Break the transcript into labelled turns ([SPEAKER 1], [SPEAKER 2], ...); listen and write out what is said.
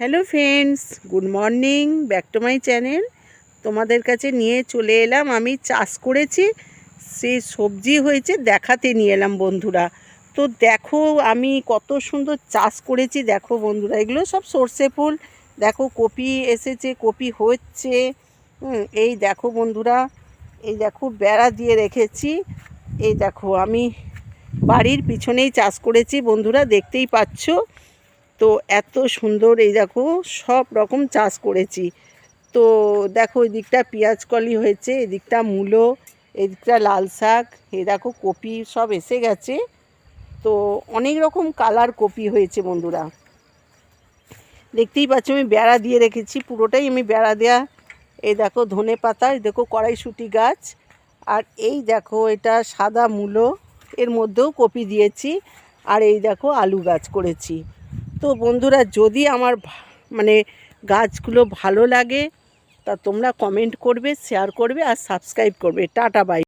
[SPEAKER 1] Hello friends good morning back to my channel তোমাদের কাছে নিয়ে চলে এলাম, আমি চাষ করেছি সেই সবজি হয়েছে দেখাতে নিয়ে এলাম বন্ধুরা। তো দেখো, আমি কত সুন্দর চাষ করেছি, দেখো বন্ধুরা, এগুলো সব সর্ষে ফুল। দেখো কপি এসেছে, কপি হচ্ছে। এই দেখো বন্ধুরা, এই দেখো বেড়া দিয়ে রেখেছি। এই দেখো, আমি বাড়ির পিছনেই চাষ করেছি বন্ধুরা, দেখতেই পাচ্ছো। তো এত সুন্দর এই দেখো, সব রকম চাষ করেছি। তো দেখো, এই দিকটা পেঁয়াজ কলি হয়েছে এদিকটা মূলো এদিকটা লাল শাক, এই দেখো, কপি সব এসে গেছে। তো অনেক রকম কালার কপি হয়েছে বন্ধুরা। দেখতেই পাচ্ছ, আমি বেড়া দিয়ে রেখেছি, পুরোটাই আমি বেড়া দেয়া। এই দেখো, ধনে পাতা, এই দেখো, কড়াইশুঁটি গাছ। আর এই দেখো, এটা সাদা মূলো, এর মধ্যেও কপি দিয়েছি। আর এই দেখো, আলু গাছ করেছি। তো বন্ধুরা, যদি আমার মানে গাছগুলো ভালো লাগে, তা তোমরা কমেন্ট করবে শেয়ার করবে আর সাবস্ক্রাইব করবে। Tata bye